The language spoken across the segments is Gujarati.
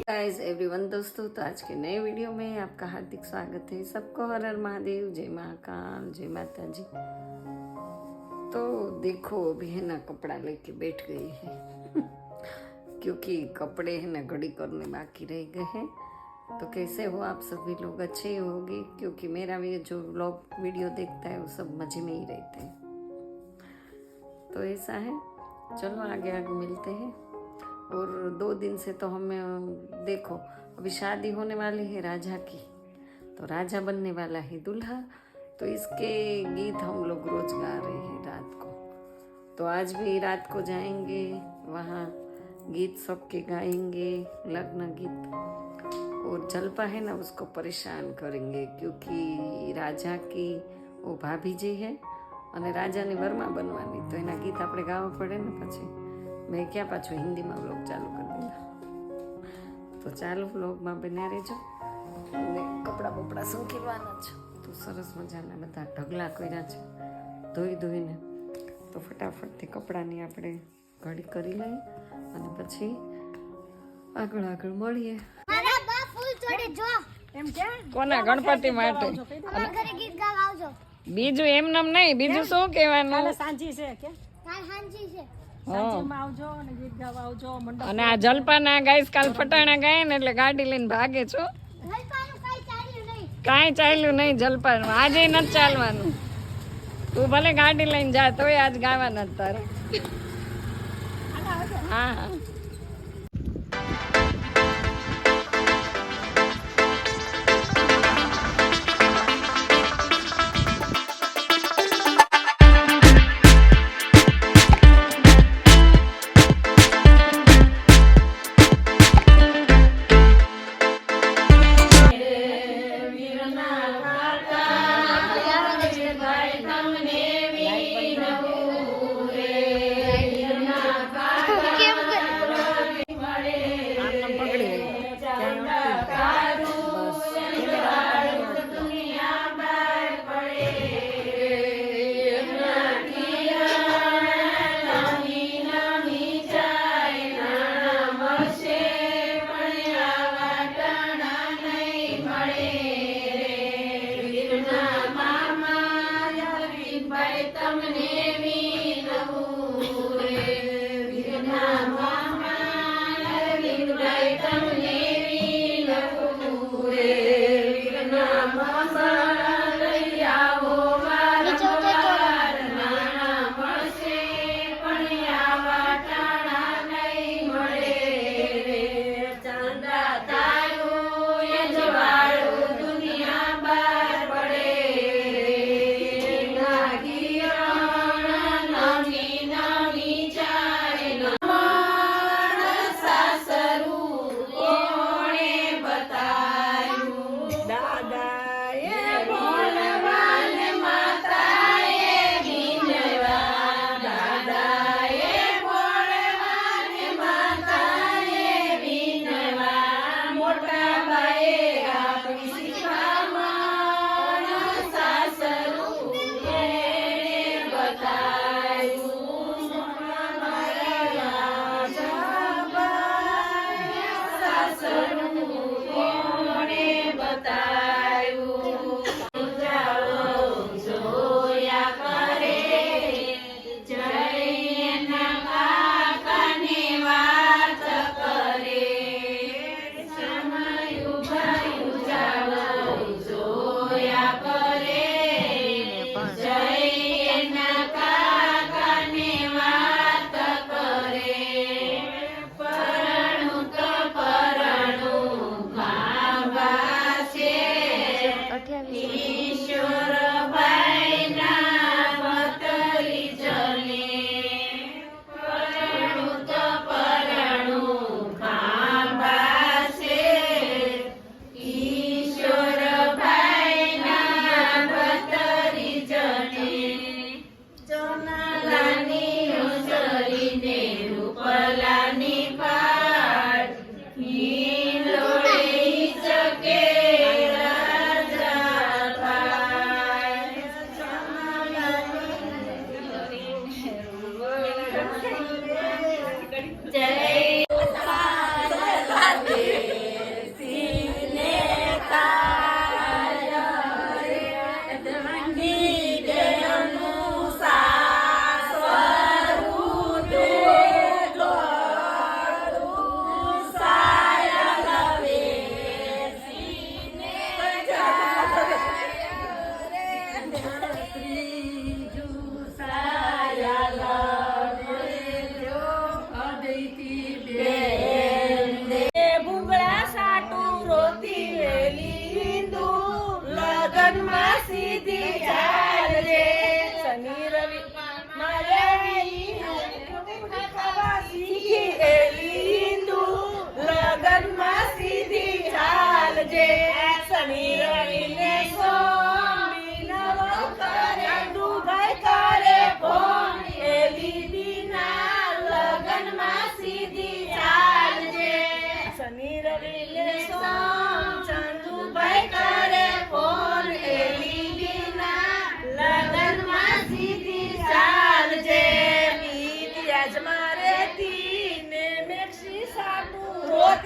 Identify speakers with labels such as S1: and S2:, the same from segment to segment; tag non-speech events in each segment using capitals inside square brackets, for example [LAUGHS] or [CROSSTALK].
S1: गाइस एवरीवन दोस्तों तो आज के नए वीडियो में आपका हार्दिक स्वागत है। सबको हर हर महादेव, जय महाकाल, जय माता जी तो देखो, अभी है ना, कपड़ा लेके बैठ गई है। [LAUGHS] क्योंकि कपड़े है ना, घड़ी करने बाकी रह गए हैं। तो कैसे हो आप सभी लोग? अच्छे ही होंगे? क्योंकि मेरा भी जो ब्लॉग वीडियो देखता है, वो सब मज़े में ही रहते हैं। तो ऐसा है। चलो आगे आगे मिलते हैं। और दो दिन से तो हमें, देखो, अभी शादी होने वाली है राजा की तो राजा बनने वाला है दूल्हा। तो इसके गीत हम लोग रोज गा रहे हैं रात को। तो आज भी रात को जाएँगे, वहाँ गीत सबके गाएँगे, लग्न गीत। और जलपा है ना, उसको परेशान करेंगे, क्योंकि राजा की वो भाभी जी है। અને રાજાની વરમાં બનવાની. તો એના ગીત આપણે ગાવા પડે ને પછી મેં ક્યાં પાછો હિન્દીમાં વ્લોગ ચાલુ કરી દીધા. તો ચાલો વ્લોગમાં બન્યા રહેજો. અને કપડાં બપડા સંકેલવાના છે તો સરસ મજાના બધા ઢગલા કર્યા છે. ધોઈ ધોઈને તો ફટાફટથી કપડાની આપણે ઘડી કરી લઈએ અને પછી આગળ આગળ મળીએ.
S2: મારા બા ફૂલ છોડે જો.
S3: એમ કે
S1: કોના ગણપતિ માટે
S2: ગીત ગાવા આવજો.
S1: બીજું એમ નામ નહીં બીજું શું કહેવાનું?
S3: સાંજી છે કે?
S2: કાલ છે.
S3: અને ગીત ગાવા આવજો મંડપ
S1: અને આ જલપાના ગાઈસ કાલ ફટાણા ગાય ને એટલે ગાડી લઈને ભાગે છો?
S2: કઈ ચાલ્યું નહીં.
S1: કાંઈ ચાલ્યું નહીં જલપાનું. આજે નથી ચાલવાનું. તું ભલે ગાડી લઈને જા તોય આજ ગાવાના તારે. હા હા.
S4: Television.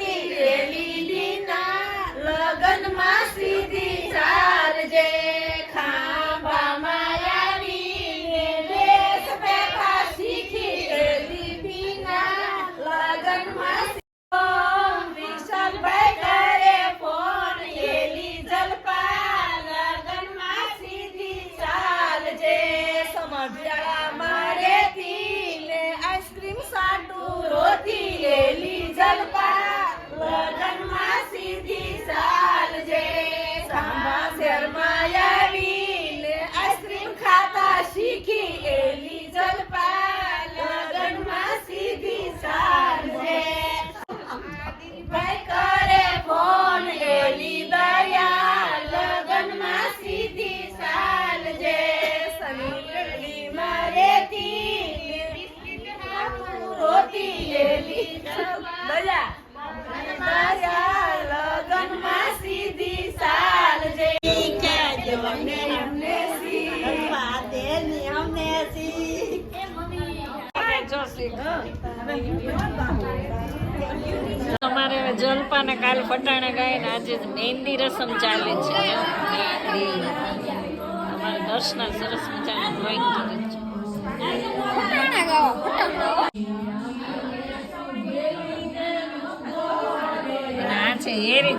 S4: 定连篇。હવે જલપા ને કાલ પટાણા ગાય ને આજે મહેંદી રસમ ચાલે છે. અમારે દર્શના સરસ મજાનું ડ્રોઈંગ કરે છે. આ છે હેરી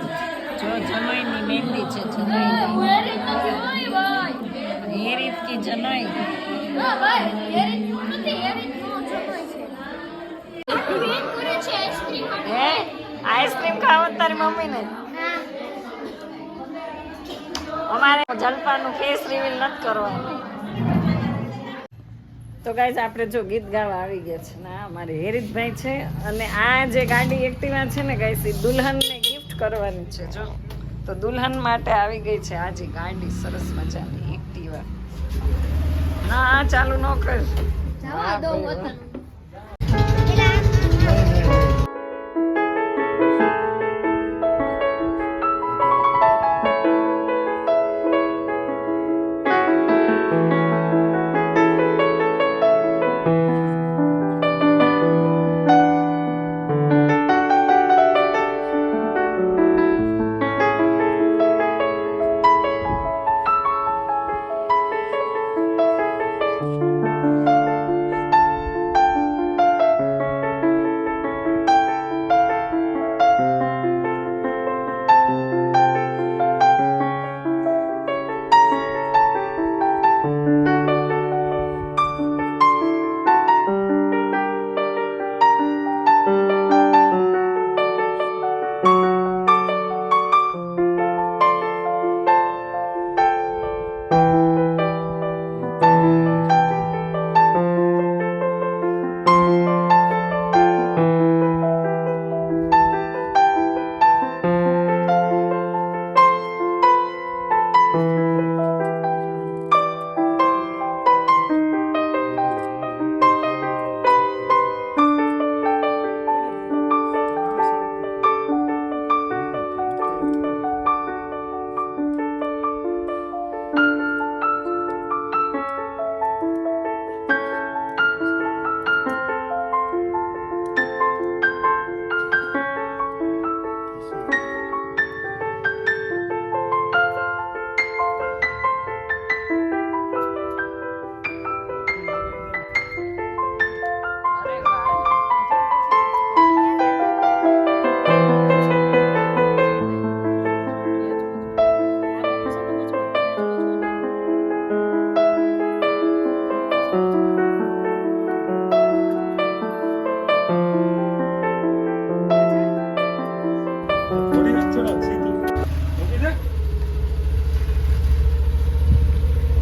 S4: જો જમાઈની મહેંદી છે જમાઈની હેરીત કી જનોઈ. આઈસ્ક્રીમ ખાવો તારી મમ્મીને? અમારે જલપાનું ફેસ રિવીલ નથી કરવાનું. તો ગાઈઝ આપણે જો ગીત ગાવા આવી ગયા છે ને અમારે હેરિતભાઈ છે અને આ જે ગાડી એક્ટિવા છે ને ગાઈઝ એ દુલ્હનને ગિફ્ટ કરવાની છે જો. તો દુલ્હન માટે આવી ગઈ છે આજે ગાડી સરસ મજાની એક્ટિવા ના ચાલુ ન કર.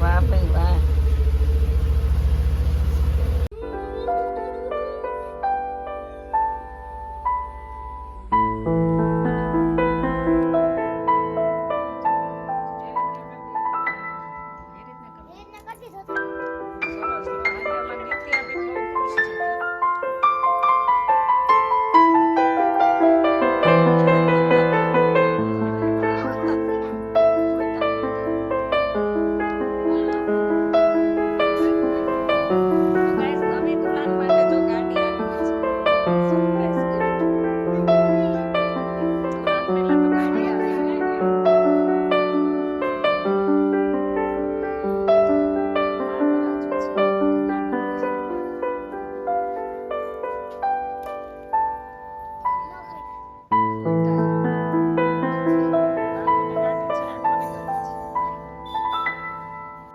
S4: વાહ ભાઈ
S5: વાહ.